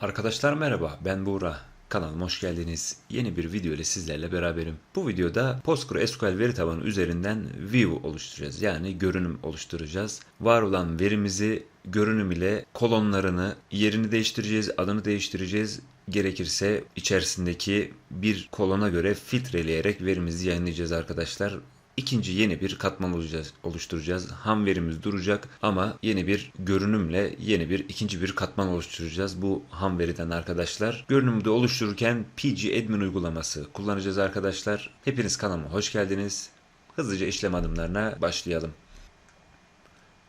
Arkadaşlar merhaba ben Buğra. Kanalıma hoş geldiniz. Yeni bir video ile sizlerle beraberim. Bu videoda PostgreSQL veri tabanı üzerinden view oluşturacağız. Yani görünüm oluşturacağız. Var olan verimizi görünüm ile kolonlarını yerini değiştireceğiz, adını değiştireceğiz. Gerekirse içerisindeki bir kolona göre filtreleyerek verimizi yayınlayacağız arkadaşlar. İkinci yeni bir katman oluşturacağız. Ham verimiz duracak ama yeni bir görünümle yeni bir ikinci bir katman oluşturacağız. Bu ham veriden arkadaşlar. Görünümü de oluştururken PG Admin uygulaması kullanacağız arkadaşlar. Hepiniz kanalıma hoş geldiniz. Hızlıca işlem adımlarına başlayalım.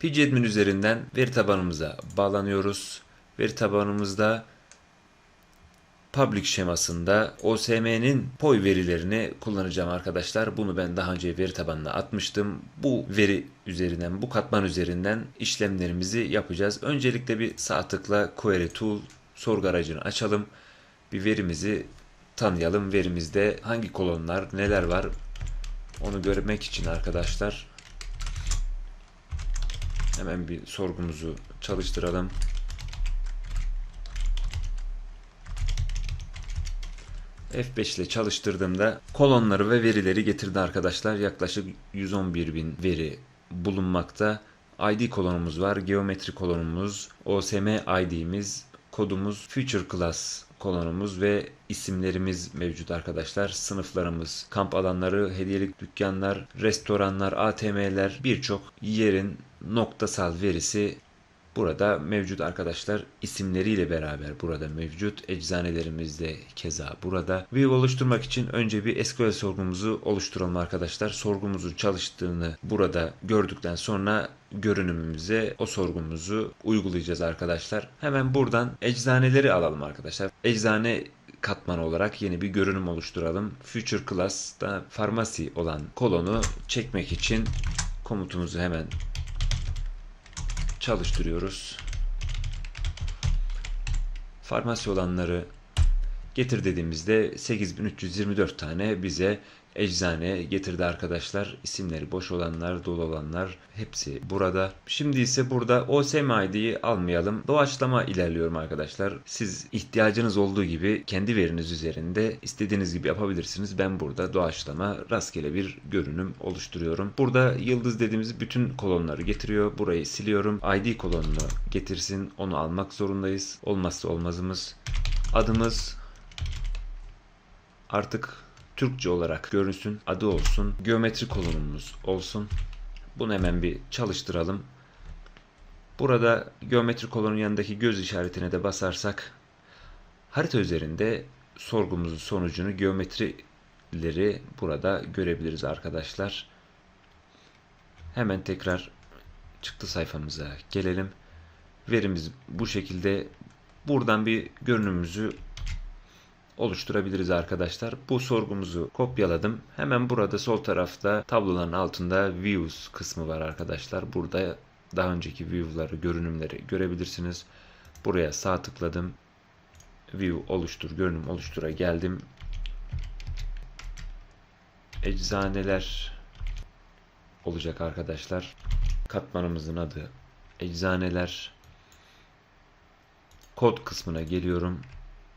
PG Admin üzerinden veri tabanımıza bağlanıyoruz. Veri tabanımızda public şemasında OSM'nin POI verilerini kullanacağım arkadaşlar. Bunu ben daha önce veri tabanına atmıştım. Bu veri üzerinden, bu katman üzerinden işlemlerimizi yapacağız. Öncelikle bir sağ tıkla Query Tool sorgu aracını açalım. Bir verimizi tanıyalım. Verimizde hangi kolonlar, neler var onu görmek için arkadaşlar hemen bir sorgumuzu çalıştıralım. F5 ile çalıştırdığımda kolonları ve verileri getirdi arkadaşlar. Yaklaşık 111 bin veri bulunmakta. ID kolonumuz var, geometri kolonumuz, OSM ID'miz, kodumuz, future class kolonumuz ve isimlerimiz mevcut arkadaşlar. Sınıflarımız, kamp alanları, hediyelik dükkanlar, restoranlar, ATM'ler birçok yerin noktasal verisi Burada mevcut arkadaşlar isimleriyle beraber burada mevcut. Eczanelerimiz de keza burada. View oluşturmak için önce bir SQL sorgumuzu oluşturalım arkadaşlar. Sorgumuzun çalıştığını burada gördükten sonra görünümümüze o sorgumuzu uygulayacağız arkadaşlar. Hemen buradan eczaneleri alalım arkadaşlar. Eczane katman olarak yeni bir görünüm oluşturalım. Future Class'ta farmasi olan kolonu çekmek için komutumuzu hemen çalıştırıyoruz. Farmasi olanları getir dediğimizde 8324 tane bize eczane getirdi arkadaşlar. İsimleri boş olanlar, dolu olanlar hepsi burada. Şimdi ise burada OSM ID'yi almayalım. Doğaçlama ilerliyorum arkadaşlar. Siz ihtiyacınız olduğu gibi kendi veriniz üzerinde istediğiniz gibi yapabilirsiniz. Ben burada doğaçlama rastgele bir görünüm oluşturuyorum. Burada yıldız dediğimiz bütün kolonları getiriyor. Burayı siliyorum. ID kolonunu getirsin. Onu almak zorundayız. Olmazsa olmazımız. Adımız artık Türkçe olarak görünsün, adı olsun, geometri kolonumuz olsun. Bunu hemen bir çalıştıralım. Burada geometri kolonun yanındaki göz işaretine de basarsak harita üzerinde sorgumuzun sonucunu geometrileri burada görebiliriz arkadaşlar. Hemen tekrar çıktı sayfamıza gelelim. Verimiz bu şekilde. Buradan bir görünümümüzü oluşturabiliriz arkadaşlar. Bu sorgumuzu kopyaladım. Hemen burada sol tarafta tabloların altında views kısmı var arkadaşlar. Burada daha önceki view'ları, görünümleri görebilirsiniz. Buraya sağ tıkladım. View oluştur, görünüm oluştura geldim. Eczaneler olacak arkadaşlar. Katmanımızın adı eczaneler. Kod kısmına geliyorum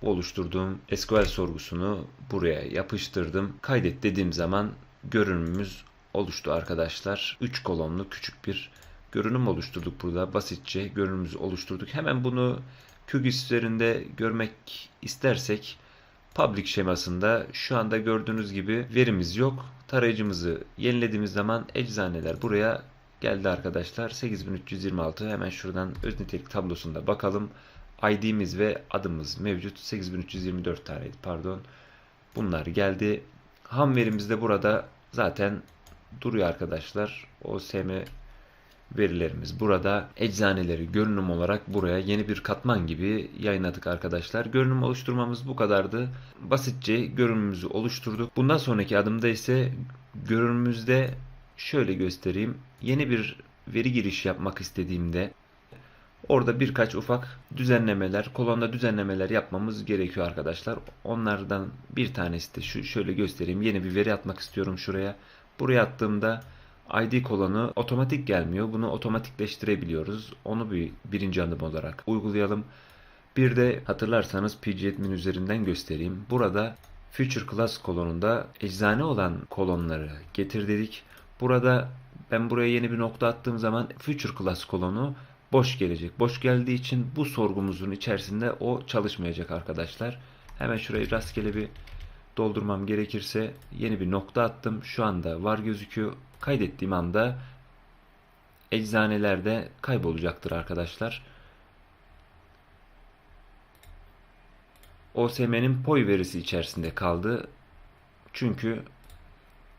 oluşturduğum SQL sorgusunu buraya yapıştırdım. Kaydet dediğim zaman görünümümüz oluştu arkadaşlar. 3 kolonlu küçük bir görünüm oluşturduk burada. Basitçe görünümümüzü oluşturduk. Hemen bunu QGIS üzerinde görmek istersek public şemasında şu anda gördüğünüz gibi verimiz yok. Tarayıcımızı yenilediğimiz zaman eczaneler buraya geldi arkadaşlar. 8326 hemen şuradan öz nitelik tablosunda bakalım. ID'miz ve adımız mevcut. 8324 taneydi pardon. Bunlar geldi. Ham verimiz de burada zaten duruyor arkadaşlar. OSM verilerimiz burada. Eczaneleri görünüm olarak buraya yeni bir katman gibi yayınladık arkadaşlar. Görünüm oluşturmamız bu kadardı. Basitçe görünümümüzü oluşturduk. Bundan sonraki adımda ise görünümümüzde şöyle göstereyim. Yeni bir veri giriş yapmak istediğimde Orada birkaç ufak düzenlemeler, kolonda düzenlemeler yapmamız gerekiyor arkadaşlar. Onlardan bir tanesi de şu şöyle göstereyim. Yeni bir veri atmak istiyorum şuraya. Buraya attığımda ID kolonu otomatik gelmiyor. Bunu otomatikleştirebiliyoruz. Onu bir birinci adım olarak uygulayalım. Bir de hatırlarsanız PG-Admin üzerinden göstereyim. Burada Future Class kolonunda eczane olan kolonları getir dedik. Burada ben buraya yeni bir nokta attığım zaman Future Class kolonu boş gelecek. Boş geldiği için bu sorgumuzun içerisinde o çalışmayacak arkadaşlar. Hemen şurayı rastgele bir doldurmam gerekirse yeni bir nokta attım. Şu anda var gözüküyor. Kaydettiğim anda eczanelerde kaybolacaktır arkadaşlar. OSM'nin POI verisi içerisinde kaldı. Çünkü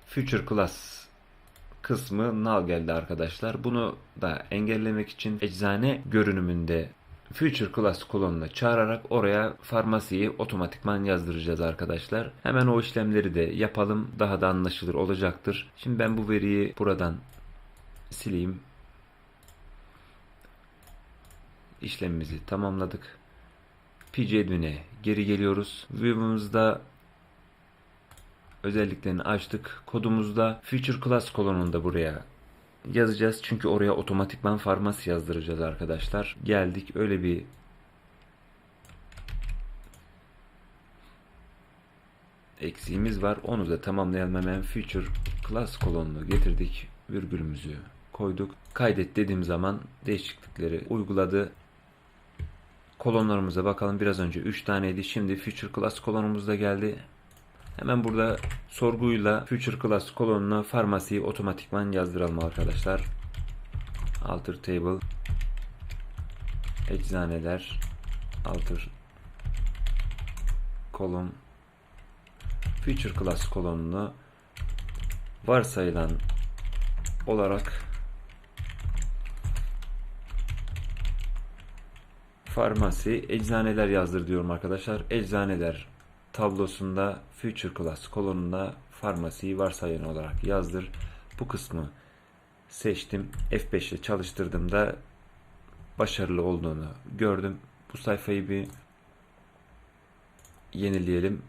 Future Class kısmı null geldi arkadaşlar. Bunu da engellemek için eczane görünümünde Future Class kolonuna çağırarak oraya farmasiyi otomatikman yazdıracağız arkadaşlar. Hemen o işlemleri de yapalım. Daha da anlaşılır olacaktır. Şimdi ben bu veriyi buradan sileyim. İşlemimizi tamamladık. PGAdmin'e geri geliyoruz. View'umuzda özelliklerini açtık. Kodumuzda Future Class kolonunda buraya yazacağız. Çünkü oraya otomatikman farmasi yazdıracağız arkadaşlar. Geldik öyle bir eksiğimiz var. Onu da tamamlayalım hemen Future Class kolonunu getirdik. Virgülümüzü koyduk. Kaydet dediğim zaman değişiklikleri uyguladı. Kolonlarımıza bakalım. Biraz önce 3 taneydi. Şimdi Future Class kolonumuz da geldi. Hemen burada sorguyla Future Class kolonuna farmasiyi otomatikman yazdıralım arkadaşlar. Alter Table Eczaneler Alter kolon Future Class kolonunu varsayılan olarak farmasi eczaneler yazdır diyorum arkadaşlar. Eczaneler tablosunda Future Class kolonunda farmasiyi varsayılan olarak yazdır. Bu kısmı seçtim. F5 ile çalıştırdığımda başarılı olduğunu gördüm. Bu sayfayı bir yenileyelim.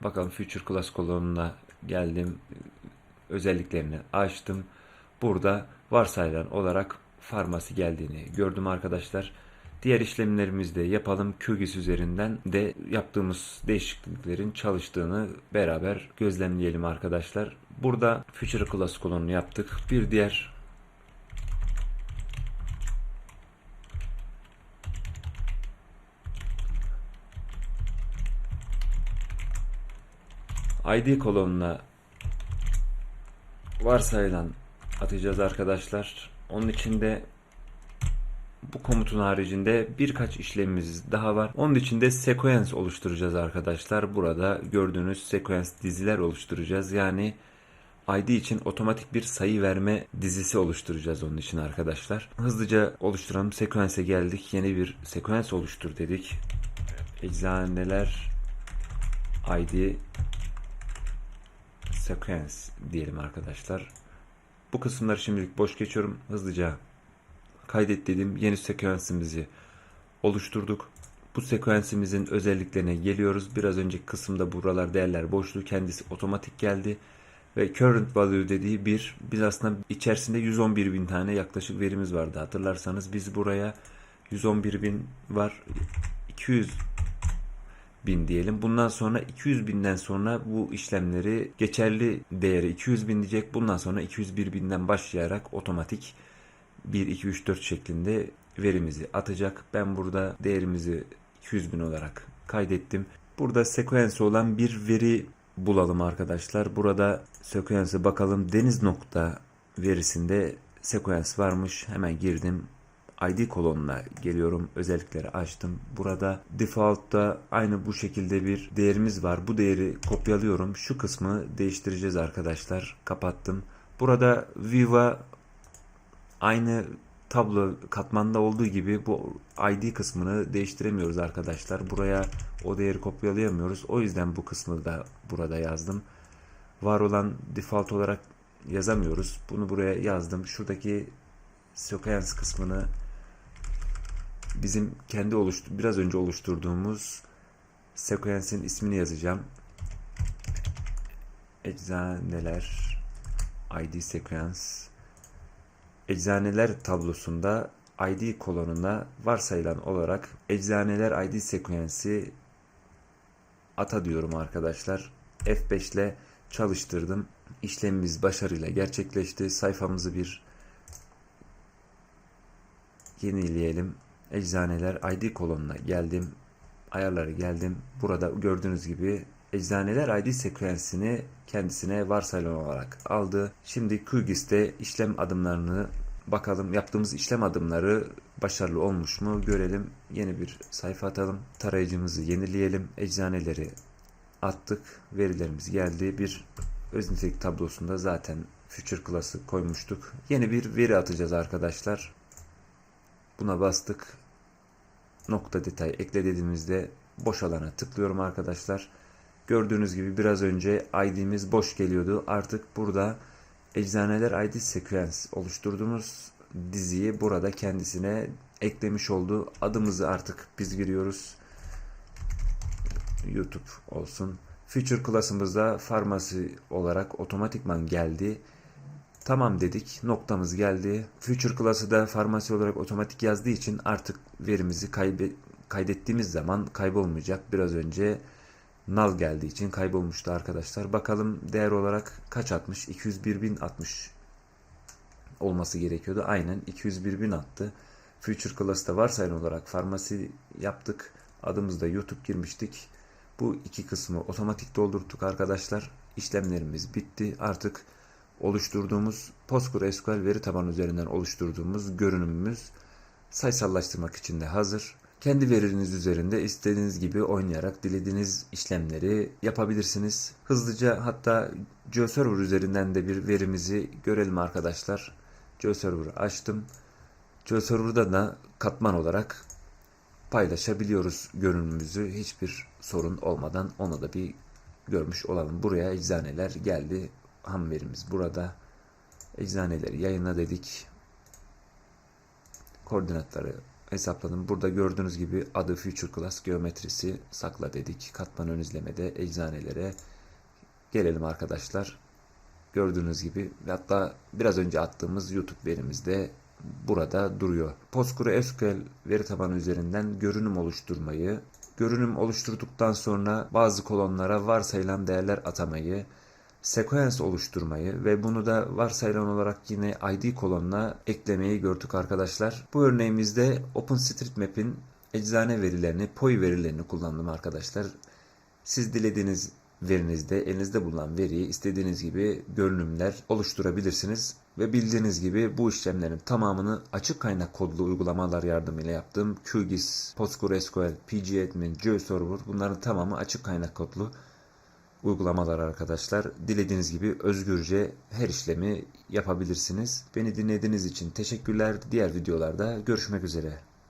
Bakalım Future Class kolonuna geldim. Özelliklerini açtım. Burada varsayılan olarak farmasi geldiğini gördüm arkadaşlar. Diğer işlemlerimizi de yapalım. QGIS üzerinden de yaptığımız değişikliklerin çalıştığını beraber gözlemleyelim arkadaşlar. Burada Future Class kolonunu yaptık. Bir diğer ID kolonuna varsayılan atacağız arkadaşlar. Onun için de bu komutun haricinde birkaç işlemimiz daha var. Onun için de sequence oluşturacağız arkadaşlar. Burada gördüğünüz sequence diziler oluşturacağız. Yani ID için otomatik bir sayı verme dizisi oluşturacağız onun için arkadaşlar. Hızlıca oluşturalım. Sequence'e geldik. Yeni bir sequence oluştur dedik. Eczaneler ID sequence diyelim arkadaşlar. Bu kısımları şimdilik boş geçiyorum. Hızlıca kaydet dedim. Yeni sekansimizi oluşturduk. Bu sekansimizin özelliklerine geliyoruz. Biraz önceki kısımda buralar değerler boşluğu kendisi otomatik geldi. Ve current value dediği bir biz aslında içerisinde 111 bin tane yaklaşık verimiz vardı. Hatırlarsanız biz buraya 111 bin var 200 bin diyelim. Bundan sonra 200 binden sonra bu işlemleri geçerli değeri 200 bin diyecek. Bundan sonra 201 binden başlayarak otomatik 1, 2, 3, 4 şeklinde verimizi atacak. Ben burada değerimizi 200 bin olarak kaydettim. Burada sequence olan bir veri bulalım arkadaşlar. Burada sequence'e bakalım. Deniz nokta verisinde sequence varmış. Hemen girdim. ID kolonuna geliyorum. Özellikleri açtım. Burada default'ta aynı bu şekilde bir değerimiz var. Bu değeri kopyalıyorum. Şu kısmı değiştireceğiz arkadaşlar. Kapattım. Burada Viva aynı tablo katmanda olduğu gibi bu ID kısmını değiştiremiyoruz arkadaşlar. Buraya o değeri kopyalayamıyoruz. O yüzden bu kısmı da burada yazdım. Var olan default olarak yazamıyoruz. Bunu buraya yazdım. Şuradaki sequence kısmını bizim kendi oluştu biraz önce oluşturduğumuz sequence'in ismini yazacağım. Eczaneler ID sequence eczaneler tablosunda ID kolonuna varsayılan olarak eczaneler ID seküensi ata diyorum arkadaşlar. F5 ile çalıştırdım. İşlemimiz başarıyla gerçekleşti. Sayfamızı bir yenileyelim. Eczaneler ID kolonuna geldim. Ayarları geldim. Burada gördüğünüz gibi eczaneler ID seküensini kendisine varsayılan olarak aldı. Şimdi QGIS'te işlem adımlarını bakalım. Yaptığımız işlem adımları başarılı olmuş mu görelim. Yeni bir sayfa atalım. Tarayıcımızı yenileyelim. Eczaneleri attık. Verilerimiz geldi. Bir öz nitelik tablosunda zaten Future Class'ı koymuştuk. Yeni bir veri atacağız arkadaşlar. Buna bastık. Nokta detay ekle dediğimizde boş alana tıklıyorum arkadaşlar. Gördüğünüz gibi biraz önce ID'miz boş geliyordu. Artık burada eczaneler ID seküens oluşturduğumuz diziyi burada kendisine eklemiş oldu. Adımızı artık biz giriyoruz. YouTube olsun. Future class'ımızda farmasi olarak otomatikman geldi. Tamam dedik. Noktamız geldi. Future class'ı da farmasi olarak otomatik yazdığı için artık verimizi kaybe kaydettiğimiz zaman kaybolmayacak. Biraz önce null geldiği için kaybolmuştu arkadaşlar. Bakalım değer olarak kaç atmış? 201.000 atmış olması gerekiyordu. Aynen 201.000 attı. Future Class'ta varsayılan olarak farmasi yaptık. Adımızda YouTube girmiştik. Bu iki kısmı otomatik doldurduk arkadaşlar. İşlemlerimiz bitti. Artık oluşturduğumuz PostgreSQL veri tabanı üzerinden oluşturduğumuz görünümümüz sayısallaştırmak için de hazır. Kendi veriniz üzerinde istediğiniz gibi oynayarak dilediğiniz işlemleri yapabilirsiniz. Hızlıca hatta GeoServer üzerinden de bir verimizi görelim arkadaşlar. GeoServer'ı açtım. GeoServer'da da katman olarak paylaşabiliyoruz görünümümüzü hiçbir sorun olmadan onu da bir görmüş olalım. Buraya eczaneler geldi. Ham verimiz burada. Eczaneleri yayınla dedik. Koordinatları hesapladım. Burada gördüğünüz gibi adı Future Class geometrisi sakla dedik. Katman ön izlemede eczanelere gelelim arkadaşlar. Gördüğünüz gibi hatta biraz önce attığımız YouTube verimizde burada duruyor. PostgreSQL veri tabanı üzerinden görünüm oluşturmayı, görünüm oluşturduktan sonra bazı kolonlara varsayılan değerler atamayı, sekans oluşturmayı ve bunu da varsayılan olarak yine ID kolonuna eklemeyi gördük arkadaşlar. Bu örneğimizde OpenStreetMap'in eczane verilerini, POI verilerini kullandım arkadaşlar. Siz dilediğiniz verinizde, elinizde bulunan veriyi istediğiniz gibi görünümler oluşturabilirsiniz. Ve bildiğiniz gibi bu işlemlerin tamamını açık kaynak kodlu uygulamalar yardımıyla yaptım. QGIS, PostgreSQL, pgadmin, GeoServer bunların tamamı açık kaynak kodlu uygulamalar arkadaşlar. Dilediğiniz gibi özgürce her işlemi yapabilirsiniz. Beni dinlediğiniz için teşekkürler. Diğer videolarda görüşmek üzere.